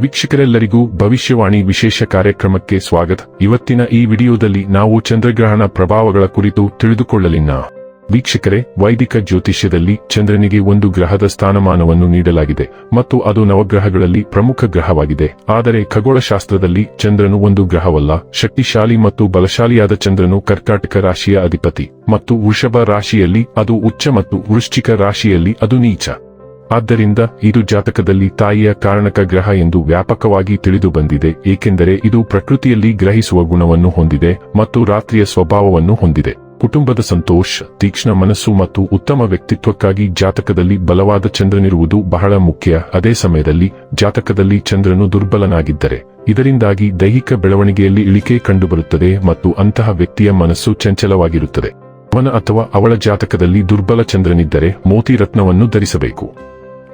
ವೀಕ್ಷಕರೆಲ್ಲರಿಗೂ ಭವಿಷ್ಯವಾಣಿ ವಿಶೇಷ ಕಾರ್ಯಕ್ರಮಕ್ಕೆ ಸ್ವಾಗತ. ಇವತ್ತಿನ ಈ ವಿಡಿಯೋದಲ್ಲಿ ನಾವು ಚಂದ್ರಗ್ರಹಣ ಪ್ರಭಾವಗಳ ಕುರಿತು ತಿಳಿದುಕೊಳ್ಳಲಿನ ವೀಕ್ಷಕರೇ, ವೈದಿಕ ಜ್ಯೋತಿಷ್ಯದಲ್ಲಿ ಚಂದ್ರನಿಗೆ ಒಂದು ಗ್ರಹದ ಸ್ಥಾನಮಾನವನ್ನು ನೀಡಲಾಗಿದೆ ಮತ್ತು ಅದು ನವಗ್ರಹಗಳಲ್ಲಿ ಪ್ರಮುಖ ಗ್ರಹವಾಗಿದೆ. ಆದರೆ ಖಗೋಳಶಾಸ್ತ್ರದಲ್ಲಿ ಚಂದ್ರನು ಒಂದು ಗ್ರಹವಲ್ಲ, ಶಕ್ತಿಶಾಲಿ ಮತ್ತು ಬಲಶಾಲಿಯಾದ ಚಂದ್ರನು ಕರ್ಕಾಟಕ ರಾಶಿಯ ಅಧಿಪತಿ. ಮತ್ತು ವೃಷಭ ರಾಶಿಯಲ್ಲಿ ಅದು ಉಚ್ಚ ಮತ್ತು ವೃಶ್ಚಿಕ ರಾಶಿಯಲ್ಲಿ ಅದು ನೀಚ. ಆದ್ದರಿಂದ ಇದು ಜಾತಕದಲ್ಲಿ ತಾಯಿಯ ಕಾರಣಕ ಗ್ರಹ ಎಂದು ವ್ಯಾಪಕವಾಗಿ ತಿಳಿದು ಬಂದಿದೆ, ಏಕೆಂದರೆ ಇದು ಪ್ರಕೃತಿಯಲ್ಲಿ ಗ್ರಹಿಸುವ ಗುಣವನ್ನು ಹೊಂದಿದೆ ಮತ್ತು ರಾತ್ರಿಯ ಸ್ವಭಾವವನ್ನು ಹೊಂದಿದೆ. ಕುಟುಂಬದ ಸಂತೋಷ, ತೀಕ್ಷ್ಣ ಮನಸ್ಸು ಮತ್ತು ಉತ್ತಮ ವ್ಯಕ್ತಿತ್ವಕ್ಕಾಗಿ ಜಾತಕದಲ್ಲಿ ಬಲವಾದ ಚಂದ್ರನಿರುವುದು ಬಹಳ ಮುಖ್ಯ. ಅದೇ ಸಮಯದಲ್ಲಿ ಜಾತಕದಲ್ಲಿ ಚಂದ್ರನು ದುರ್ಬಲನಾಗಿದ್ದರೆ, ಇದರಿಂದಾಗಿ ದೈಹಿಕ ಬೆಳವಣಿಗೆಯಲ್ಲಿ ಇಳಿಕೆ ಕಂಡುಬರುತ್ತದೆ ಮತ್ತು ಅಂತಹ ವ್ಯಕ್ತಿಯ ಮನಸ್ಸು ಚಂಚಲವಾಗಿರುತ್ತದೆ. ಅವನ ಅಥವಾ ಅವಳ ಜಾತಕದಲ್ಲಿ ದುರ್ಬಲ ಚಂದ್ರನಿದ್ದರೆ ಮೋತಿ ರತ್ನವನ್ನು ಧರಿಸಬೇಕು.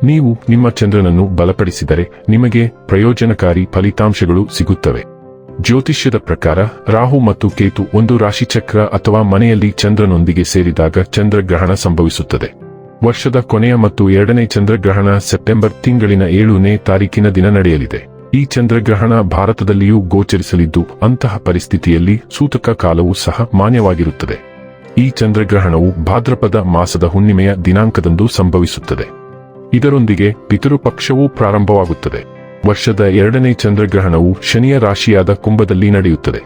ನೀವು ನಿಮ್ಮ ಚಂದ್ರನನ್ನು ಬಲಪಡಿಸಿದರೆ ನಿಮಗೆ ಪ್ರಯೋಜನಕಾರಿ ಫಲಿತಾಂಶಗಳು ಸಿಗುತ್ತವೆ. ಜ್ಯೋತಿಷ್ಯದ ಪ್ರಕಾರ ರಾಹು ಮತ್ತು ಕೇತು ಒಂದು ರಾಶಿಚಕ್ರ ಅಥವಾ ಮನೆಯಲ್ಲಿ ಚಂದ್ರನೊಂದಿಗೆ ಸೇರಿದಾಗ ಚಂದ್ರಗ್ರಹಣ ಸಂಭವಿಸುತ್ತದೆ. ವರ್ಷದ ಕೊನೆಯ ಮತ್ತು ಎರಡನೇ ಚಂದ್ರಗ್ರಹಣ ಸೆಪ್ಟೆಂಬರ್ ತಿಂಗಳಿನ ಏಳನೇ ತಾರೀಕಿನ ದಿನ ನಡೆಯಲಿದೆ. ಈ ಚಂದ್ರಗ್ರಹಣ ಭಾರತದಲ್ಲಿಯೂ ಗೋಚರಿಸಲಿದ್ದು, ಅಂತಹ ಪರಿಸ್ಥಿತಿಯಲ್ಲಿ ಸೂತಕ ಕಾಲವು ಸಹ ಮಾನ್ಯವಾಗಿರುತ್ತದೆ. ಈ ಚಂದ್ರಗ್ರಹಣವು ಭಾದ್ರಪದ ಮಾಸದ ಹುಣ್ಣಿಮೆಯ ದಿನಾಂಕದಂದು ಸಂಭವಿಸುತ್ತದೆ. ಇದರೊಂದಿಗೆ ಪಿತೃಪಕ್ಷವೂ ಪ್ರಾರಂಭವಾಗುತ್ತದೆ. ವರ್ಷದ ಎರಡನೇ ಚಂದ್ರಗ್ರಹಣವು ಶನಿಯ ರಾಶಿಯಾದ ಕುಂಭದಲ್ಲಿ ನಡೆಯುತ್ತದೆ.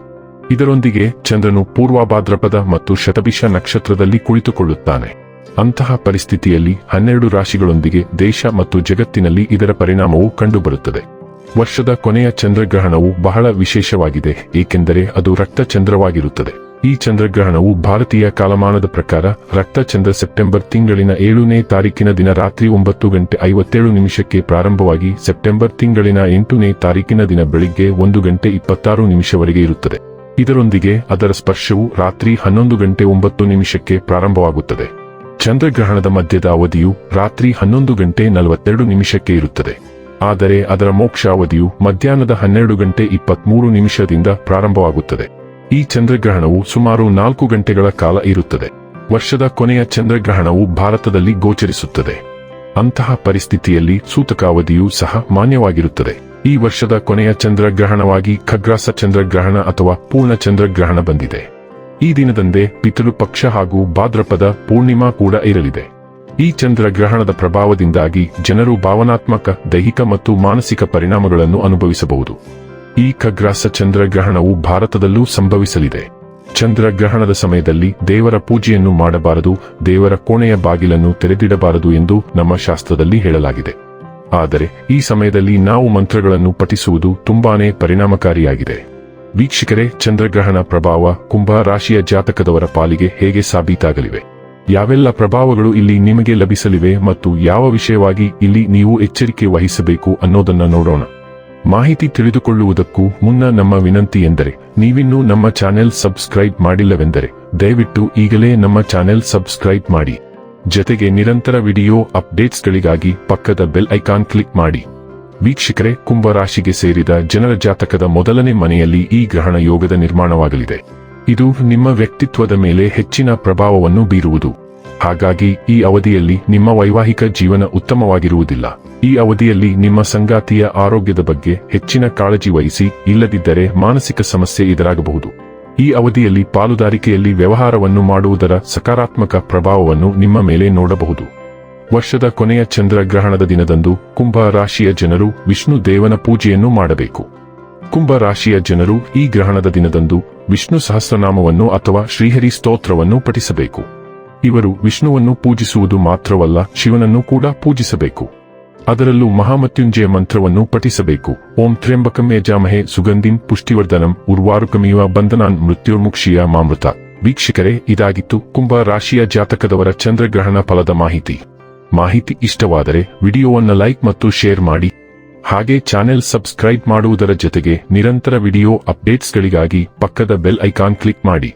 ಇದರೊಂದಿಗೆ ಚಂದ್ರನು ಪೂರ್ವಭಾದ್ರಪದ ಮತ್ತು ಶತಭಿಷ ನಕ್ಷತ್ರದಲ್ಲಿ ಕುಳಿತುಕೊಳ್ಳುತ್ತಾನೆ. ಅಂತಹ ಪರಿಸ್ಥಿತಿಯಲ್ಲಿ ಹನ್ನೆರಡು ರಾಶಿಗಳೊಂದಿಗೆ ದೇಶ ಮತ್ತು ಜಗತ್ತಿನಲ್ಲಿ ಇದರ ಪರಿಣಾಮವು ಕಂಡುಬರುತ್ತದೆ. ವರ್ಷದ ಕೊನೆಯ ಚಂದ್ರಗ್ರಹಣವು ಬಹಳ ವಿಶೇಷವಾಗಿದೆ, ಏಕೆಂದರೆ ಅದು ರಕ್ತ ಚಂದ್ರವಾಗಿರುತ್ತದೆ ಈ ಚಂದ್ರಗ್ರಹಣವು ಭಾರತೀಯ ಕಾಲಮಾನದ ಪ್ರಕಾರ ರಕ್ತ ಚಂದ್ರ ಸೆಪ್ಟೆಂಬರ್ ತಿಂಗಳಿನ ಏಳನೇ ತಾರೀಕಿನ ದಿನ ರಾತ್ರಿ ಒಂಬತ್ತು ಗಂಟೆ ಐವತ್ತೇಳು ನಿಮಿಷಕ್ಕೆ ಪ್ರಾರಂಭವಾಗಿ ಸೆಪ್ಟೆಂಬರ್ ತಿಂಗಳಿನ ಎಂಟನೇ ತಾರೀಕಿನ ದಿನ ಬೆಳಿಗ್ಗೆ ಒಂದು ಗಂಟೆ ಇಪ್ಪತ್ತಾರು ನಿಮಿಷವರೆಗೆ ಇರುತ್ತದೆ. ಇದರೊಂದಿಗೆ ಅದರ ಸ್ಪರ್ಶವು ರಾತ್ರಿ ಹನ್ನೊಂದು ಗಂಟೆ ಒಂಬತ್ತು ನಿಮಿಷಕ್ಕೆ ಪ್ರಾರಂಭವಾಗುತ್ತದೆ. ಚಂದ್ರಗ್ರಹಣದ ಮಧ್ಯದ ಅವಧಿಯು ರಾತ್ರಿ ಹನ್ನೊಂದು ಗಂಟೆ ನಲವತ್ತೆರಡು ನಿಮಿಷಕ್ಕೆ ಇರುತ್ತದೆ. ಆದರೆ ಅದರ ಮೋಕ್ಷ ಅವಧಿಯು ಮಧ್ಯಾಹ್ನದ ಹನ್ನೆರಡು ಗಂಟೆ ಇಪ್ಪತ್ಮೂರು ನಿಮಿಷದಿಂದ ಪ್ರಾರಂಭವಾಗುತ್ತದೆ. ಈ ಚಂದ್ರಗ್ರಹಣವು ಸುಮಾರು ನಾಲ್ಕು ಗಂಟೆಗಳ ಕಾಲ ಇರುತ್ತದೆ. ವರ್ಷದ ಕೊನೆಯ ಚಂದ್ರಗ್ರಹಣವು ಭಾರತದಲ್ಲಿ ಗೋಚರಿಸುತ್ತದೆ. ಅಂತಹ ಪರಿಸ್ಥಿತಿಯಲ್ಲಿ ಸೂತಕಾವಧಿಯೂ ಸಹ ಮಾನ್ಯವಾಗಿರುತ್ತದೆ. ಈ ವರ್ಷದ ಕೊನೆಯ ಚಂದ್ರಗ್ರಹಣವಾಗಿ ಖಗ್ರಾಸ ಚಂದ್ರಗ್ರಹಣ ಅಥವಾ ಪೂರ್ಣ ಚಂದ್ರಗ್ರಹಣ ಬಂದಿದೆ. ಈ ದಿನದಂದೇ ಪಿತೃಪಕ್ಷ ಹಾಗೂ ಭಾದ್ರಪದ ಪೂರ್ಣಿಮಾ ಕೂಡ ಇರಲಿದೆ. ಈ ಚಂದ್ರಗ್ರಹಣದ ಪ್ರಭಾವದಿಂದಾಗಿ ಜನರು ಭಾವನಾತ್ಮಕ, ದೈಹಿಕ ಮತ್ತು ಮಾನಸಿಕ ಪರಿಣಾಮಗಳನ್ನು ಅನುಭವಿಸಬಹುದು. ಈ ಖಗ್ರಾಸ ಚಂದ್ರಗ್ರಹಣವು ಭಾರತದಲ್ಲೂ ಸಂಭವಿಸಲಿದೆ. ಚಂದ್ರಗ್ರಹಣದ ಸಮಯದಲ್ಲಿ ದೇವರ ಪೂಜೆಯನ್ನು ಮಾಡಬಾರದು, ದೇವರ ಕೋಣೆಯ ಬಾಗಿಲನ್ನು ತೆರೆದಿಡಬಾರದು ಎಂದು ನಮ್ಮ ಶಾಸ್ತ್ರದಲ್ಲಿ ಹೇಳಲಾಗಿದೆ. ಆದರೆ, ಈ ಸಮಯದಲ್ಲಿ ನಾವು ಮಂತ್ರಗಳನ್ನು ಪಠಿಸುವುದು ತುಂಬಾನೇ ಪರಿಣಾಮಕಾರಿಯಾಗಿದೆ. ವೀಕ್ಷಕರೇ, ಚಂದ್ರಗ್ರಹಣ ಪ್ರಭಾವ ಕುಂಭ ರಾಶಿಯ ಜಾತಕದವರ ಪಾಲಿಗೆ ಹೇಗೆ ಸಾಬೀತಾಗಲಿವೆ? ಯಾವೆಲ್ಲ ಪ್ರಭಾವಗಳು ಇಲ್ಲಿ ನಿಮಗೆ ಲಭಿಸಲಿವೆ ಮತ್ತು ಯಾವ ವಿಷಯವಾಗಿ ಇಲ್ಲಿ ನೀವು ಎಚ್ಚರಿಕೆ ವಹಿಸಬೇಕು ಅನ್ನೋದನ್ನ ನೋಡೋಣ. ಮಾಹಿತಿ ತಿಳಿದುಕೊಳ್ಳುವುದಕ್ಕೂ ಮುನ್ನ ನಮ್ಮ ವಿನಂತಿ ಎಂದರೆ, ನೀವಿನ್ನೂ ನಮ್ಮ ಚಾನೆಲ್ ಸಬ್ಸ್ಕ್ರೈಬ್ ಮಾಡಿಲ್ಲವೆಂದರೆ, ದಯವಿಟ್ಟು ಈಗಲೇ ನಮ್ಮ ಚಾನೆಲ್ ಸಬ್ಸ್ಕ್ರೈಬ್ ಮಾಡಿ. ಜತೆಗೆ ನಿರಂತರ ವಿಡಿಯೋ ಅಪ್ಡೇಟ್ಸ್ಗಳಿಗಾಗಿ ಪಕ್ಕದ ಬೆಲ್ ಐಕಾನ್ ಕ್ಲಿಕ್ ಮಾಡಿ. ವೀಕ್ಷಕರೇ, ಕುಂಭರಾಶಿಗೆ ಸೇರಿದ ಜನರ ಜಾತಕದ ಮೊದಲನೇ ಮನೆಯಲ್ಲಿ ಈ ಗ್ರಹಣ ಯೋಗದ ನಿರ್ಮಾಣವಾಗಲಿದೆ. ಇದು ನಿಮ್ಮ ವ್ಯಕ್ತಿತ್ವದ ಮೇಲೆ ಹೆಚ್ಚಿನ ಪ್ರಭಾವವನ್ನು ಬೀರುವುದು. ಹಾಗಾಗಿ ಈ ಅವಧಿಯಲ್ಲಿ ನಿಮ್ಮ ವೈವಾಹಿಕ ಜೀವನ ಉತ್ತಮವಾಗಿರುವುದಿಲ್ಲ. ಈ ಅವಧಿಯಲ್ಲಿ ನಿಮ್ಮ ಸಂಗಾತಿಯ ಆರೋಗ್ಯದ ಬಗ್ಗೆ ಹೆಚ್ಚಿನ ಕಾಳಜಿ ವಹಿಸಿ, ಇಲ್ಲದಿದ್ದರೆ ಮಾನಸಿಕ ಸಮಸ್ಯೆ ಎದುರಾಗಬಹುದು. ಈ ಅವಧಿಯಲ್ಲಿ ಪಾಲುದಾರಿಕೆಯಲ್ಲಿ ವ್ಯವಹಾರವನ್ನು ಮಾಡುವುದರ ಸಕಾರಾತ್ಮಕ ಪ್ರಭಾವವನ್ನು ನಿಮ್ಮ ಮೇಲೆ ನೋಡಬಹುದು. ವರ್ಷದ ಕೊನೆಯ ಚಂದ್ರಗ್ರಹಣದ ದಿನದಂದು ಕುಂಭ ರಾಶಿಯ ಜನರು ವಿಷ್ಣು ದೇವನ ಪೂಜೆಯನ್ನು ಮಾಡಬೇಕು. ಕುಂಭ ರಾಶಿಯ ಜನರು ಈ ಗ್ರಹಣದ ದಿನದಂದು ವಿಷ್ಣು ಸಹಸ್ರನಾಮವನ್ನು ಅಥವಾ ಶ್ರೀಹರಿ ಸ್ತೋತ್ರವನ್ನು ಪಠಿಸಬೇಕು. ಇವರು ವಿಷ್ಣುವನ್ನು ಪೂಜಿಸುವುದು ಮಾತ್ರವಲ್ಲ, ಶಿವನನ್ನು ಕೂಡ ಪೂಜಿಸಬೇಕು. ಅದರಲ್ಲೂ ಮಹಾಮತ್ಯುಂಜಯ ಮಂತ್ರವನ್ನು ಪಠಿಸಬೇಕು. ಓಂ ತ್ರ್ಯಂಬಕಂ ಜಾಮಹೇ ಸುಗಂಧಿನ್ ಪುಷ್ಟಿವರ್ಧನಂ ಉರ್ವಾರುಕಮಿವ ಬಂಧನಾನ್ ಮೃತ್ಯುರ್ಮುಕ್ಷಿಯ ಮಾಮೃತ. ವೀಕ್ಷಕರೇ, ಇದಾಗಿತ್ತು ಕುಂಭ ರಾಶಿಯ ಜಾತಕದವರ ಚಂದ್ರಗ್ರಹಣ ಫಲದ ಮಾಹಿತಿ. ಮಾಹಿತಿ ಇಷ್ಟವಾದರೆ ವಿಡಿಯೋವನ್ನು ಲೈಕ್ ಮತ್ತು ಶೇರ್ ಮಾಡಿ. ಹಾಗೆ ಚಾನೆಲ್ ಸಬ್ಸ್ಕ್ರೈಬ್ ಮಾಡುವುದರ ಜೊತೆಗೆ ನಿರಂತರ ವಿಡಿಯೋ ಅಪ್ಡೇಟ್ಸ್ಗಳಿಗಾಗಿ ಪಕ್ಕದ ಬೆಲ್ ಐಕಾನ್ ಕ್ಲಿಕ್ ಮಾಡಿ.